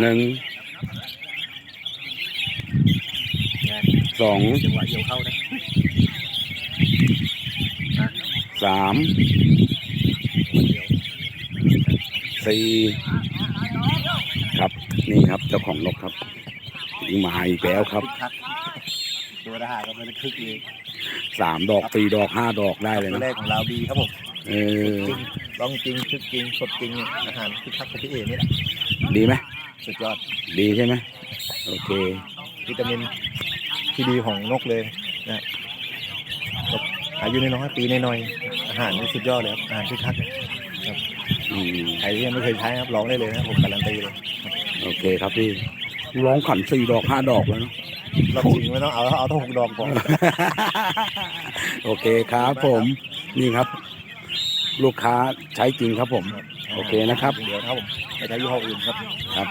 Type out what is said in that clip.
หนึ่งสองจังหวะเหี่ยวเข้านะสามสี่ครับนี่ครับเจ้าของนกครับมาอีกแล้วครับคึกคักตัวทหารก็มันคึกเลยสามดอกสี่ดอกห้าดอกได้เลยตัวนะแรกของเราดีครับผมเออ จริงร้องจริงคึกจริงสดจริงอาหารคึกคักของพี่เอนี่แหละดีไหมสุดยอดดีใช่ไหมโอเควิตามินที่ดีของนกเลยนะนกอายุน้อยๆปีน้อยๆอาหารนี่สุดยอดเลยครับอาหารคึกคักอืมใครที่ยังไม่เคยใช้ครับลองได้เลยนะครับผมการันตีเลยโอเคครับพี่ร้องขันสี่ดอกห้าดอกแล้วเนอะรอบจริงไม่ต้องเอาเอาทั้งหกดอกพอ โอเคครับผมนี่ครับ ลูกค้าใช้จริงครับผม โอเคนะครับ เดี๋ยวนะครับผมไม่ใช้ยี่ห้ออื่นครับ ครับ